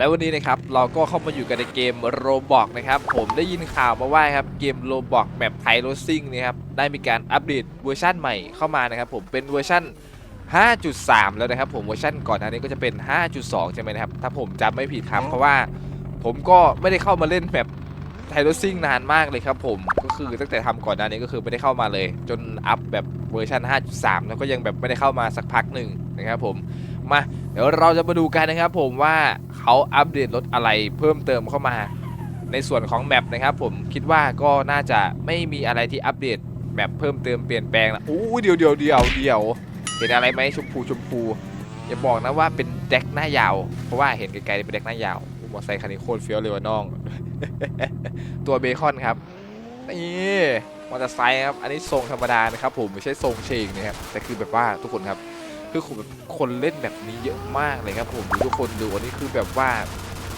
แล้ววันนี้นะครับเราก็เข้ามาอยู่กันในเกมโรบอกนะครับ ผมได้ยินข่าวมาว่าครับเกมโรบอกแบบไทโรซิ่งนี่ครับได้มีการอัปเดตเวอร์ชันใหม่เข้ามานะครับ ผมเป็นเวอร์ชัน5.3 แล้วนะครับ ผมเวอร์ชันก่อนหน้านี้ก็จะเป็น 5.2 ใช่ไหมนะครับ ถ้าผมจำไม่ผิดครับเพราะว่าผมก็ไม่ได้เข้ามาเล่นแบบไทโรซิ่งนานมากเลยครับผมก็คือตั้งแต่ทำก่อนหน้านี้ก็คือไม่ได้เข้ามาเลย จนอัพแบบเวอร์ชัน5.3 แล้วก็ยังแบบไม่ได้เข้ามาสักพักหนึ่งนะครับผม มา เดี๋ยวเราจะมาดูกันนะครับผมว่าเขาอัปเดตรถอะไรเพิ่มเติมเข้ามา ในส่วนของแมปนะครับผมคิดว่าก็น่าจะไม่มีอะไรที่อัปเดตแมปเพิ่มเติมเปลี่ยนแปลงนะอู้เดี๋ยวเดี๋ยวเดี๋ยวเดี๋ยวเห็นอะไรไหมชมพูชมพูอย่าบอกนะว่าเป็นแดกหน้ายาว เพราะว่าเห็นไกลๆเป็นแดกหน้ายาวมอเตอร์ไซค์คันนี้โคตรเฟี้ยวเลยว่ะน้อง ตัวเบคอนครับนี่มอเตอร์ไซค์ครับ อันนี้ทรงธรรมดานะครับผมไม่ใช่ทรงเชงนะครับแต่คือแบบว่าทุกคนครับ คือคนแบบคนเล่นแบบนี้เยอะมากเลยครับผมทุกคนดูอันนี้คือแบบว่า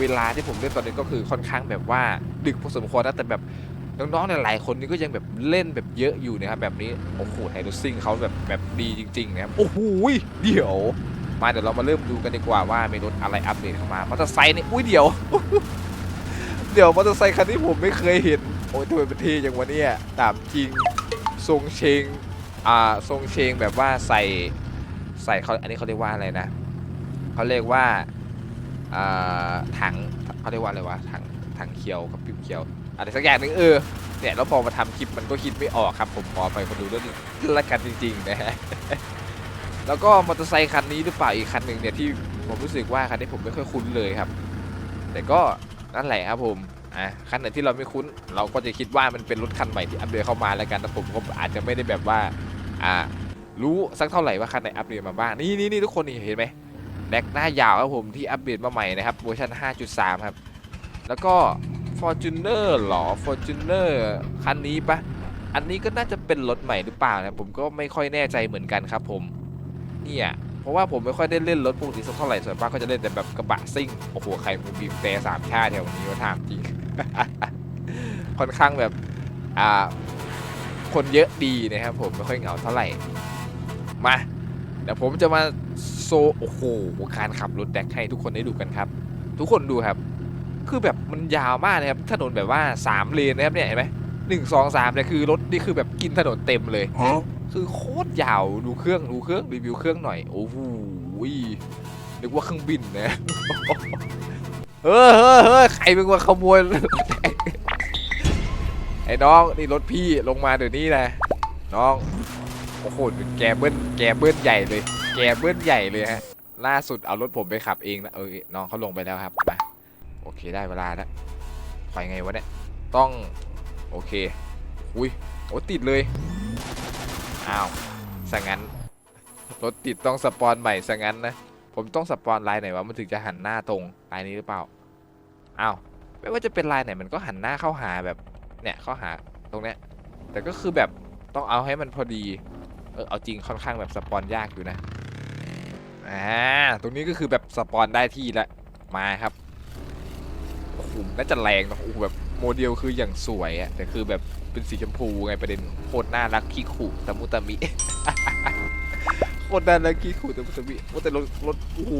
เวลาที่ผมเล่นตอนนี้ก็คือค่อนข้างแบบว่าดึกพอสมควรนะแต่แบบน้องๆหลายๆคนนี่ก็ยังแบบเล่นแบบเยอะอยู่นะครับแบบนี้โอ้โหไฮโดรซิงเขาแบบแบบดีจริงๆนะครับโอ้โหเดี๋ยวมาเดี๋ยวเรามาเริ่มดูกันดีกว่าว่ามีรถอะไรอัปเดตเข้ามามอเตอร์ไซค์นี่อุ้ยเดี๋ยว เดี๋ยวมอเตอร์ไซค์คันนี้ผมไม่เคยเห็นโอ้ยทำไมเป็นเท่อย่างวะเนี่ยตามจริงทรงเชงอ่าทรงเชงแบบว่าใส่ ใส่เขาอันนี้เขาเรียกว่าอะไรนะเขาเรียกว่าถังเขาเรียกว่าอะไรวะถังถังเขียวกับปิ๊บเขียวอะไรสักอย่างหนึงเออเนี่ยแล้วพอมาทำคลิปมันก็คิดไม่ออกครับ ผมขอไปมาดูด้วยละกันจริงๆนะฮะแล้วก็มอเตอร์ไซค์คันนี้หรือเปล่าอีกคันหนึ่งเนี่ยที่ผมรู้สึกว่าคันนี้ผมไม่ค่อยคุ้นเลยครับ แต่ก็นั่นแหละครับผมอะคันไหนที่เราไม่คุ้น เราก็จะคิดว่ามันเป็นรถคันใหม่ที่อัปเดตเข้ามาแล้วกันแต่ผมก็อาจจะไม่ได้แบบว่าอ่า รู้สักเท่าไหร่ว่าคันไหนอัปเดตมาบ้างนี่นี่นี่ทุกคนนี่เห็นไหมแดกหน้ายาวครับผมที่อัปเดตมาใหม่นะครับเวอร์ชัน5.3 ครับ แล้วก็ Fortuner หรอ Fortuner คันนี้ปะอันนี้ก็น่าจะเป็นรถใหม่หรือเปล่านะผมก็ไม่ค่อยแน่ใจเหมือนกันครับผมเนี่ยเพราะว่าผมไม่ค่อยได้เล่นรถพวกนี้สักเท่าไหร่ส่วนมากก็จะเล่นแต่แบบกระบะซิ่งโอ้โหใครมึงบีบแต่สามชาติแถวนี้มาถามจริงค่อนข้างแบบอ่าคนเยอะดีนะครับผมไม่ค่อยเหงาเท่าไหร่ มาเดี๋ยวผมจะมาโซโอ้โหการขับรถแดกให้ทุกคนได้ดูกันครับ ทุกคนดูครับ คือแบบมันยาวมากนะครับถนนแบบว่า3เลนนะครับเนี่ยเห็นไหมหนึ่งสองสามเนี่ยคือรถนี่คือแบบกินถนนเต็มเลยคือโคตรยาวดูเครื่องดูเครื่องรีวิวเครื่องหน่อยโอ้โหนึกว่าเครื่องบินนะเฮ้ยเฮ้ยเฮ้ยใครเป็นว่าขโมยไอ้น้องนี่รถพี่ลงมาเดี๋ยวนี้นะน้อง โอ้โหแกเบิ้ลแกเบิ้ลใหญ่เลย แกเบิ้ลใหญ่เลยฮะ ล่าสุดเอารถผมไปขับเองนะเออน้องเขาลงไปแล้วครับมาโอเคได้เวลาแล้วไปไงวะเนี่ยต้องโอเคอุ้ยโอ้ติดเลยอ้าวสังงั้นรถติดต้องสปอนใหม่สังงั้นนะผมต้องสปอนลายไหนวะมันถึงจะหันหน้าตรงลายนี้หรือเปล่าอ้าวไม่ว่าจะเป็นลายไหนมันก็หันหน้าเข้าหาแบบเนี่ยเข้าหาตรงเนี้ยแต่ก็คือแบบต้องเอาให้มันพอดี ออเอาจริงค่อนข้างแบบสปอนยากอยู่นะอ่าตรงนี้ก็คือแบบสปอนได้ที่ละมาครับโอ้โหน่าจะแรงนะโอ้โหแบบโมเดลคืออย่างสวยอะแต่คือแบบเป็นสีชมพูไงประเด็นโคตรน่ารักขี้ขู่ตะมุตะมิโคตรน่ารักขี้ขู่ตะมุตะมิว่าแต่รถรถโอ้โห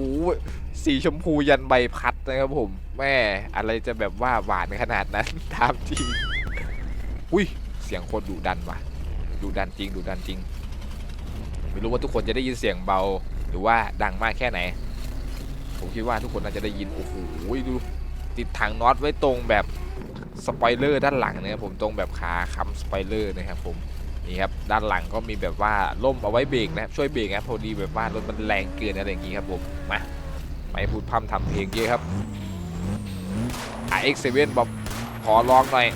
สีชมพูยันใบพัดนะครับผมแม่อะไรจะแบบว่าหวานขนาดนั้นตามจริงอุ้ยเสียงโคตรดุดันว่ะดุดันจริงดุดันจริง ไม่รู้ว่าทุกคนจะได้ยินเสียงเบา หรือว่าดังมากแค่ไหน ผมคิดว่าทุกคนน่าจะได้ยิน โอ้โหดู ติดถังน็อตไว้ตรงแบบสปอยเลอร์ด้านหลังนะครับผมตรงแบบขาค้ำสปอยเลอร์นะครับผมนี่ครับด้านหลังก็มีแบบว่าล่มเอาไว้เบรกนะครับช่วยเบรกนะครับพอดีแบบว่ารถมันแรงเกินอะไรอย่างงี้ครับผมมาไม่พูดพร่ำทำเพลงเยอะครับ RX7 บอกขอลองหน่อย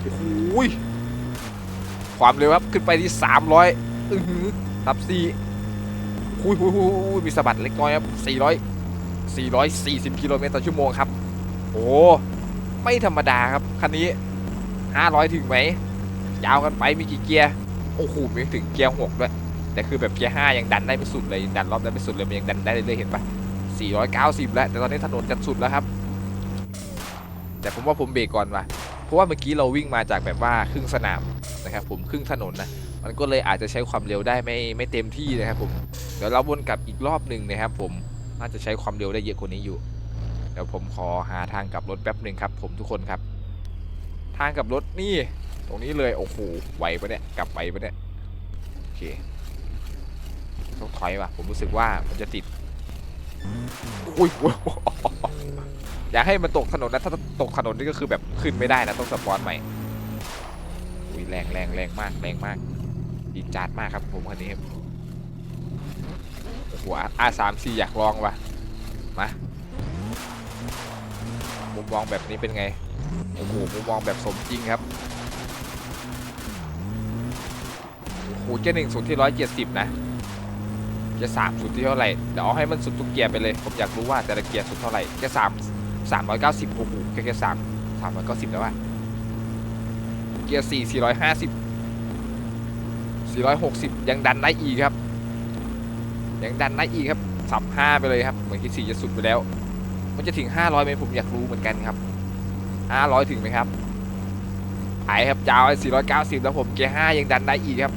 โอ้โหย ความเร็วครับ ขึ้นไปที่ 300 อือหือทับซีหุยหุยหุยหุยมีสะบัดเล็กน้อยครับ 400 440 กิโลเมตรต่อชั่วโมงครับ โอ้ไม่ธรรมดาครับ คันนี้ 500 ถึงไหม ยาวกันไปมีกี่เกียร์ โอ้โหมีถึงเกียร์ 6 ด้วย แต่คือแบบเกียร์ 5 ยังดันได้ไม่สุดเลย ดันรอบได้ไม่สุดเลย มันยังดันได้เรื่อยๆเห็นปะ490 แล้ว แต่ตอนนี้ถนนจะสุดแล้วครับ แต่ผมว่าผมเบรกก่อนว่ะ เพราะว่าเมื่อกี้เราวิ่งมาจากแบบว่าครึ่งสนาม นะครับผมครึ่งถนนนะมันก็เลยอาจจะใช้ความเร็วได้ไม่ไม่เต็มที่นะครับผมเดี๋ยวเราวนกลับอีกรอบหนึ่งนะครับผมน่าจะใช้ความเร็วได้เยอะกว่านี้อยู่เดี๋ยวผมขอหาทางกลับรถแป๊บหนึ่งครับ ผมทุกคนครับ ทางกลับรถนี่ ตรงนี้เลยโอ้โหไหวปะเนี่ยกลับไหวปะเนี่ยโอเคต้องถอยว่ะผมรู้สึกว่ามันจะติดอุ้ยอยากให้มันตกถนนนะถ้าตกถนนนี่ก็คือแบบขึ้นไม่ได้นะต้องสปอนใหม่ ยแรงแรงแรงมากแรงมากดีจัดมากครับผมคันนี้ครับโอ้โหอาสามสี่อยากลองวะมามุมมองแบบนี้เป็นไงโอ้โหมุมมองแบบสมจริงครับโอ้โหเกียร์หนึ่งสุดที่ร้อยเจ็ดสิบนะเกียร์สามสุดที่เท่าไหร่เดี๋ยวเอาให้มันสุดทุกเกียร์ไปเลยผมอยากรู้ว่าแต่ละเกียร์สุดเท่าไหร่เกียร์สามสามร้อยเก้าสิบโอ้โหแค่แค่สามสามร้อยเก้าสิบแล้วอะ เกียร์สี่สี่ร้อยห้าสิบสี่ร้อยหกสิบยังดันได้อีกครับ ยังดันได้อีกครับสับห้าไปเลยครับ เหมือนที่สี่จะสุดไปแล้ว มันจะถึงห้าร้อยไหมผมอยากรู้เหมือนกันครับห้าร้อยถึงไหมครับไอครับยาวสี่ร้อยเก้าสิบแล้วผมเกียร์ห้ายังดันได้อีกครับ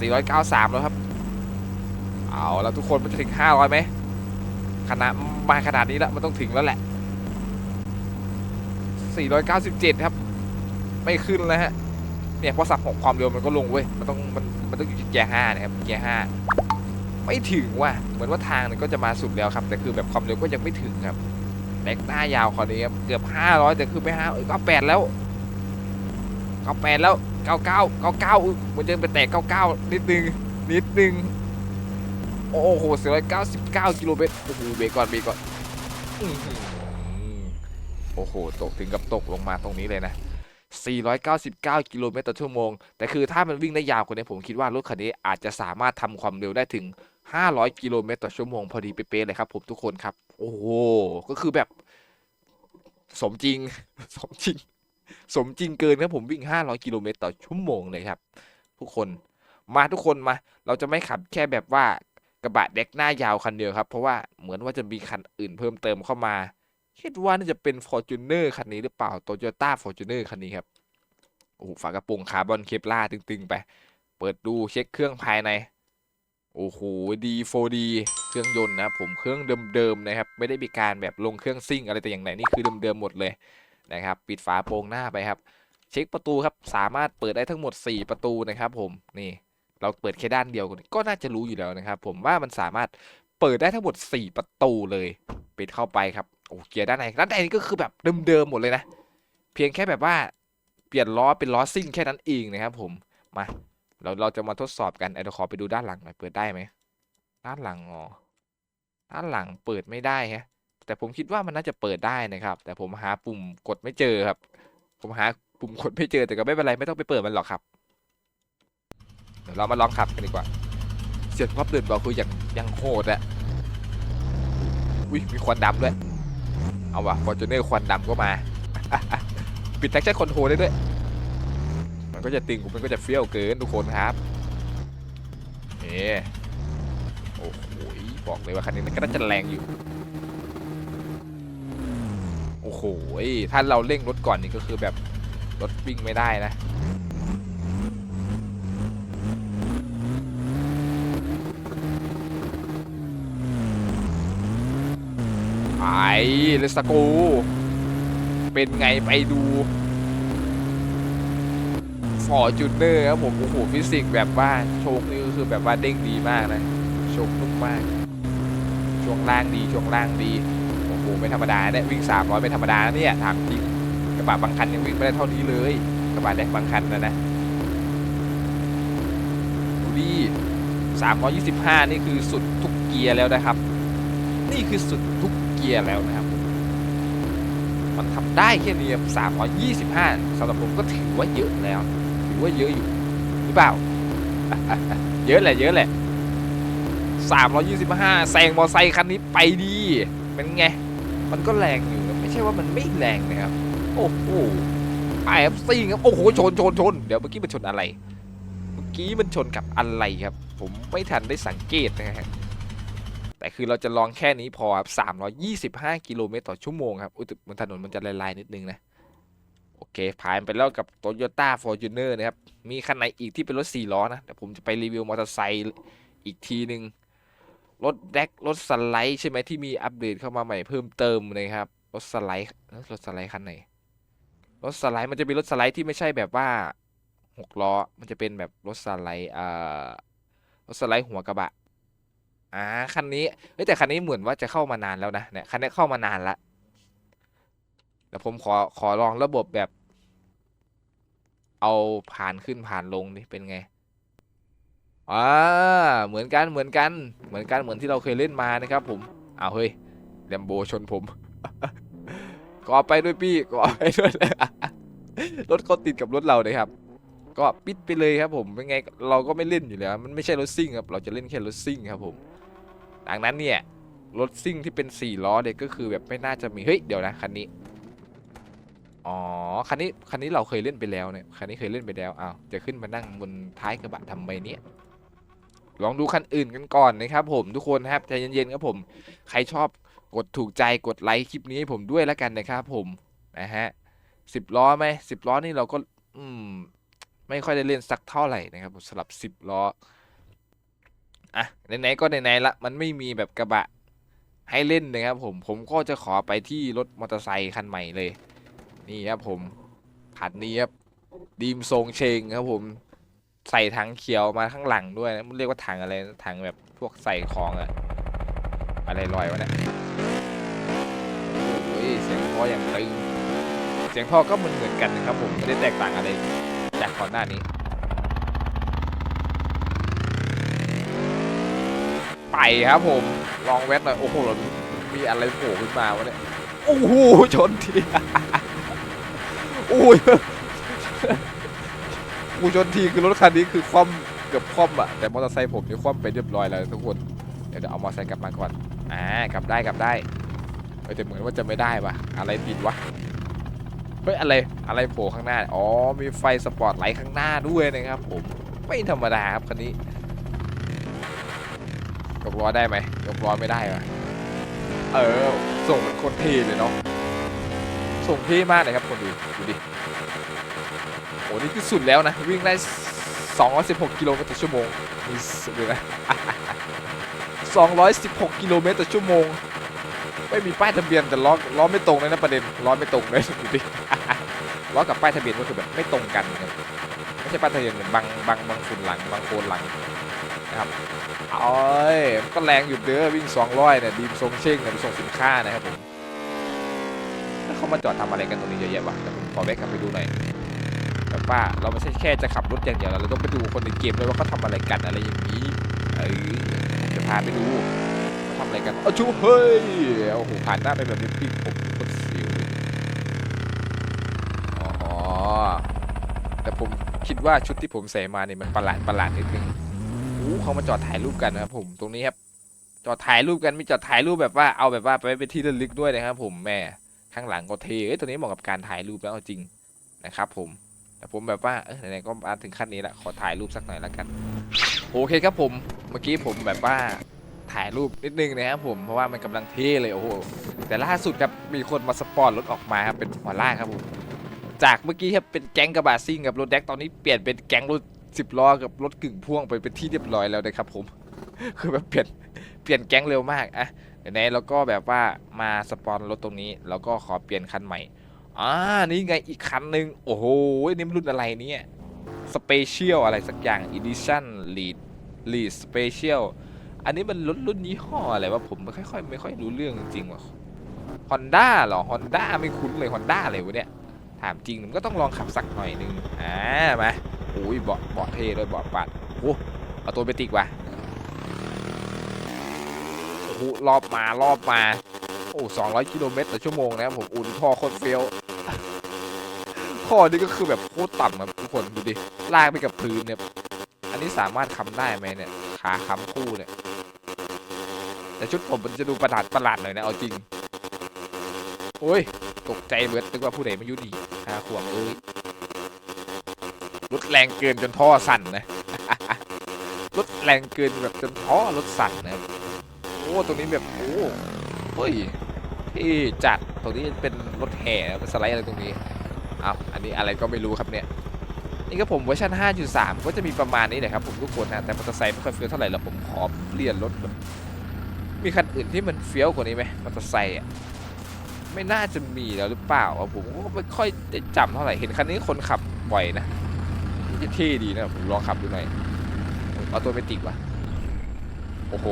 สี่ร้อยเก้าสามแล้วครับ เอาแล้วทุกคนมันจะถึงห้าร้อยไหมขนาดมาขนาดนี้แล้วมันต้องถึงแล้วแหละ 497 ครับ ไม่ขึ้นแล้วฮะเนี่ยพอสับของความเร็วมันก็ลงเว้ยมันต้องมันมันต้องอยู่ที่เกียร์5นะครับเกียร์5ไม่ถึงว่ะเหมือนว่าทางมันก็จะมาสุดแล้วครับ แต่คือแบบความเร็วก็ยังไม่ถึงครับแบกหน้ายาวคราวนี้ครับเกือบ500แต่คือไม่5เอ้ย98แล้ว98แปดแล้ว99 99อุ๊ยมันจะไปแตก99นิดนึงนิดนึงโอ้โห499กิโลเมตรโอ้โหเบรกก่อนเบรกก่อนโอ้โห ตกถึงกับตกลงมาตรงนี้เลยนะ 499 กิโลเมตรต่อชั่วโมง แต่คือถ้ามันวิ่งได้ยาวกว่านี้ผมคิดว่ารถคันนี้อาจจะสามารถทำความเร็วได้ถึง 500 กิโลเมตรต่อชั่วโมงพอดีเป๊ะเลยครับผมทุกคนครับ โอ้โห ก็คือแบบ สมจริง สมจริง สมจริงเกินครับผมวิ่ง 500 กิโลเมตรต่อชั่วโมงเลยครับ ทุกคน มาทุกคนมา เราจะไม่ขับแค่แบบว่ากระบะเด็กหน้ายาวคันเดียวครับ เพราะว่าเหมือนว่าจะมีคันอื่นเพิ่มเติมเข้ามา คิดว่าน่าจะเป็น Fortuner คันนี้หรือเปล่า Toyota Fortuner คันนี้ครับ โอ้โหฝากระโปรงคาร์บอนเคปลาตึงๆ ไป เปิดดูเช็คเครื่องภายใน โอ้โหดี 4D เครื่องยนต์นะผมเครื่องเดิมๆนะครับ ไม่ได้มีการแบบลงเครื่องซิ่งอะไรแต่อย่างไหนนี่คือเดิมๆหมดเลยนะครับปิดฝาโปรงหน้าไปครับ เช็คประตูครับสามารถเปิดได้ทั้งหมด 4 ประตูนะครับ ผมนี่เราเปิดแค่ด้านเดียวก็น่าจะรู้อยู่แล้วนะครับ ผมว่ามันสามารถเปิดได้ทั้งหมด 4 ประตูเลย ปิดเข้าไปครับ โอ้เกียร์ด้านในด้านในนี่ก็คือแบบเดิมๆหมดเลยนะ เพียงแค่แบบว่าเปลี่ยนล้อเป็นล้อซิ่งแค่นั้นเองนะครับผมมาเราเราจะมาทดสอบกันเดี๋ยวขอไปดูด้านหลังหน่อยเปิดได้ไหมด้านหลังอ๋อด้านหลังเปิดไม่ได้ฮะแต่ผมคิดว่ามันน่าจะเปิดได้นะครับ แต่ผมหาปุ่มกดไม่เจอครับ ผมหาปุ่มกดไม่เจอแต่ก็ไม่เป็นไรไม่ต้องไปเปิดมันหรอกครับเดี๋ยวเรามาลองขับกันดีกว่า เสียงพับเดินเบาคืออย่างยังโหดอะอุ้ยมีควันดำด้วย เอาว่ะฟอร์จูเนอร์ควันดำก็มา ปิดแท็กชั่นคอนโทรลได้ด้วย มันก็จะตึงมันก็จะเฟี้ยวเกินทุกคนครับเอ๊โอ้โหบอกเลยว่าคันนี้มันก็น่าจะแรงอยู่ โอ้โหถ้าเราเร่งรถก่อนนี่ก็คือแบบรถวิ่งไม่ได้นะ เลสโกเป็นไงไปดูฟอร์จูเนอร์ครับผม โอ้โห ฟิสิกส์แบบว่าโชคนี่ก็คือแบบว่าเด้งดีมากนะ โชคนุ่มมาก ช่วงล่างดี ช่วงล่างดี โอ้โห ไม่ธรรมดาเนี่ย วิ่ง 300 ไม่ธรรมดานะเนี่ย ถามจริง กระบะบางคันยังวิ่งไม่ได้เท่านี้เลย กระบะแดกบางคันนะนะ ดูดิ325 นี่คือสุดทุกเกียร์แล้วนะครับ นี่คือสุดทุก กียร์แล้วนะครับ มันทำได้แค่นี้ครับ325สำหรับผมก็ถือว่าเยอะแล้ว ถือว่าเยอะอยู่หรือเปล่า เยอะแหละเยอะแหละ325แซงมอไซค์คันนี้ไปดีเป็นไง มันก็แรงอยู่ไม่ใช่ว่ามันไม่แรงนะครับ โอ้โหไอเอฟซีครับ โอ้โห ชนชนชน เดี๋ยวเมื่อกี้มันชนอะไร เมื่อกี้มันชนกับอะไรครับ ผมไม่ทันได้สังเกตนะฮะ แต่คือเราจะลองแค่นี้พอครับ 325 กิโลเมตรต่อชั่วโมงครับอุ้ยบนถนนมันจะลายๆนิดนึงนะ โอเค ผ่านไปแล้วกับ Toyota Fortuner นะครับ มีคันไหนอีกที่เป็นรถ 4 ล้อนะแต่ผมจะไปรีวิวมอเตอร์ไซค์อีกทีหนึ่งรถแดกรถสไลด์ใช่ไหมที่มีอัปเดตเข้ามาใหม่เพิ่มเติมนะครับ รถสไลด์รถสไลด์คันไหน รถสไลด์มันจะเป็นรถสไลด์ที่ไม่ใช่แบบว่าหกล้อ มันจะเป็นแบบรถสไลด์อ่ารถสไลด์หัวกระบะ อ่าคันนี้เฮ้ยแต่คันนี้เหมือนว่าจะเข้ามานานแล้วนะเนี่ยคันนี้เข้ามานานละเดี๋ยวผมขอขอลองระบบแบบ เอาผ่านขึ้นผ่านลงนี่เป็นไงอ่าเหมือนกันเหมือนกัน เหมือนกันเหมือนที่เราเคยเล่นมานะครับ ผมอ้าวเฮ้ยแลมโบชนผมก็เอไปด้วยพี่ก็เอไปด้วยรถเขาติดกับรถเราเลยครับ ก็ปิดไปเลยครับผมเป็นไงเราก็ไม่เล่นอยู่แล้ว มันไม่ใช่รถซิ่งครับ เราจะเล่นแค่รถซิ่งครับผม ดังนั้นเนี่ยรถซิ่งที่เป็นสี่ล้อเนี่ยก็คือแบบไม่น่าจะมีเฮ้ยเดี๋ยวนะคันนี้อ๋อคันนี้คันนี้เราเคยเล่นไปแล้วเนี่ยคันนี้เคยเล่นไปแล้วอ้าวจะขึ้นมานั่งบนท้ายกระบะทำไมเนี่ยลองดูคันอื่นกันก่อนนะครับผมทุกคนครับใจเย็นๆครับผม ใครชอบกดถูกใจกดไลค์คลิปนี้ให้ผมด้วยแล้วกันนะครับผมนะฮะสิบล้อไหมสิบล้อนี่เราก็อืมไม่ค่อยได้เล่นสักเท่าไหร่นะครับผมสำหรับสิบล้อ อะไหนๆก็ไหนๆละมันไม่มีแบบกระบะให้เล่นนะครับผมผมก็จะขอไปที่รถมอเตอร์ไซค์คันใหม่เลย นี่ครับผมคันนี้ครับดีมทรงเชงครับผมใส่ถังเขียวมาข้างหลังด้วยนะมันเรียกว่าถังอะไรถังแบบพวกใส่ของอะอะไรลอยวะเนี่ยโอ้ยเสียงท่ออย่างตึงเสียงท่อก็เหมือนเหมือนกันนะครับผมไม่ได้แตกต่างอะไรจากก่อนหน้านี้ ไปครับผม ลองแวะหน่อย โอ้โห มีอะไรโผล่ขึ้นมาวะเนี่ย โอ้โห ชนทีโอ้ยกูชนทีคือรถคันนี้คือคว่ำเกือบคว่ำอะแต่มอเตอร์ไซค์ผมเนี่ยคว่ำไปเรียบร้อยแล้วทุกคนเดี๋ยวเดี๋ยวเอามอเตอร์ไซค์กลับมาก่อน อ่ากลับได้กลับได้เฮ้แต่เหมือนว่าจะไม่ได้ปะอะไรติดวะ เฮ้ยอะไรอะไรโผล่ข้างหน้า อ๋อ มีไฟสปอร์ตไลท์ข้างหน้าด้วยนะครับผม ไม่ธรรมดาครับคันนี้ กล้อได้ไหมยกล้อไม่ได้ปะเออ ส่งเหมือนคนเท่เลยเนาะส่งเท่มากเลยครับคนดูดูดิโอ้นี่คือสุดแล้วนะ วิ่งได้ 216 กิโลเมตรต่อชั่วโมงนี่สุดเลยนะ216 กิโลเมตรต่อชั่วโมง ไม่มีป้ายทะเบียนแต่ล้อล้อไม่ตรงเลยนะประเด็นล้อไม่ตรงเลยดูดิล้อกับป้ายทะเบียนก็คือแบบไม่ตรงกันครับไม่ใช่ป้ายทะเบียนเหมือนบางบางบางฝุ่นหลังบางโคนหลัง นะครับเอ้ยมันก็แรงอยู่เด้อวิ่ง 200เนี่ยดีมทรงเช่งเนี่ยไปส่งสินค้านะครับผมแล้วเขามาจอดทำอะไรกันตรงนี้เยอะแยะวะเดี๋ยวผมขอแวะกลับไปดูหน่อยแบบว่าเราไม่ใช่แค่จะขับรถอย่างเดียวเราต้องไปดูคนในเกมด้วยว่าเขาทำอะไรกันอะไรอย่างนี้เออจะพาไปดูเขาทำอะไรกันเอาชูเฮ้ยโอ้โหผ่านหน้าไปแบบนี้พี่ผมโคตรเสียวเลยอ๋อแต่ผมคิดว่าชุดที่ผมใส่มาเนี่ยมันประหลาดประหลาดนิดนึง เขามาจอดถ่ายรูปกันนะครับผมตรงนี้ครับจอดถ่ายรูปกันมีจอดถ่ายรูปแบบว่าเอาแบบว่าไปไว้เป็นที่ระลึกด้วยนะครับผมแม่ข้างหลังก็เทเอ้ยตัวนี้เหมาะกับการถ่ายรูปแล้วจริงนะครับผมแต่ผมแบบว่าเออไหนๆก็มาถึงขั้นนี้ละขอถ่ายรูปสักหน่อยละกันโอเคครับผมเมื่อกี้ผมแบบว่าถ่ายรูปนิดนึงนะครับผมเพราะว่ามันกำลังเทเลยโอ้โหแต่ล่าสุดครับมีคนมาสปอนรถออกมาครับเป็นหัวล่าครับผมจากเมื่อกี้ครับเป็นแก๊งกระบะซิ่งกับรถแดกตอนนี้เปลี่ยนเป็นแก๊งรถ สิบล้อกับรถกึ่งพ่วงไปเป็นที่เรียบร้อยแล้วนะครับผม คือแบบเปลี่ยนเปลี่ยนแก๊งเร็วมากอะไหนๆเราก็แบบว่ามาสปอนรถตรงนี้เราก็ขอเปลี่ยนคันใหม่อ่านี่ไงอีกคันหนึ่งโอ้โหนี่มันรุ่นอะไรเนี่ยสเปเชียลอะไรสักอย่าง Edition Lead Lead Special อันนี้มันรุ่นรุ่นยี่ห้ออะไรวะผมไม่ค่อยไม่ค่อยรู้เรื่องจริงว่ะ Honda เหรอ Honda ไม่คุ้นเลย Honda อะไรวะเนี่ยถามจริงมันก็ต้องลองขับสักหน่อยนึงอ่ามา อุ้ยเบาะเบาะเท่ด้วยเบาะปัดโอ้เอาตัวไปติกว่ะโอ้โหรอบมารอบมาโอ้สองร้อยกิโลเมตรต่อชั่วโมงนะผมอุ่นท่อโคตรเฟี้ยวท่อนี่ก็คือแบบโคตรต่ำครับทุกคนดูดิลากไปกับพื้นเนี่ยอันนี้สามารถค้ำได้ไหมเนี่ยขาค้ำคู่เนี่ยแต่ชุดผมมันจะดูประหลาดประหลาดหน่อยนะเอาจริงโอ้ยตกใจเบิดนึกว่าผู้ใดมายุดีหาขวงเอ้ย รถแรงเกินจนท่อสั่นนะรถแรงเกินแบบจนท่อรถสั่นนะโอ้ตรงนี้แบบโอ้เฮ้ยที่จัดตรงนี้เป็นรถแห่เป็นสไลด์อะไรตรงนี้เอาอันนี้อะไรก็ไม่รู้ครับเนี่ยนี่ก็ผมเวอร์ชัน5.3 ก็จะมีประมาณนี้นะครับผมทุกคนนะแต่มอเตอร์ไซค์ไม่ค่อยเฟี้ยวเท่าไหร่แล้วผมขอเปลี่ยนรถแบบมีคันอื่นที่มันเฟี้ยวกว่านี้ไหมมอเตอร์ไซค์อะไม่น่าจะมีแล้วหรือเปล่าผมก็ไม่ค่อยได้จำเท่าไหร่เห็นคันนี้คนขับบ่อยนะ เท่ดีนะผมลองขับดูหน่อยออโตเมติกว่ะ โอ้โห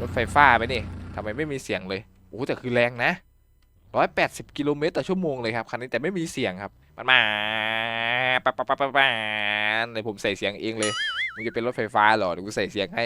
รถไฟฟ้าไปนี่ทำไมไม่มีเสียงเลย โอ้แต่คือแรงนะ180กิโลเมตรต่อชั่วโมงเลยครับคันนี้แต่ไม่มีเสียงครับ มันมาปะปะปะปะปะเลยผมใส่เสียงเองเลยมึงจะเป็นรถไฟฟ้าเหรอเดี๋ยวกูใส่เสียงให้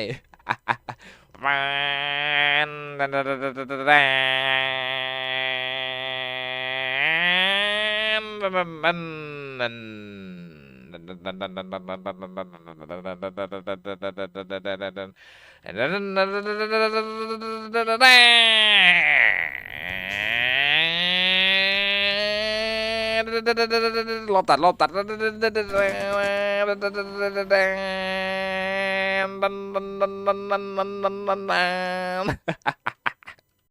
รอบตัดรอบตัด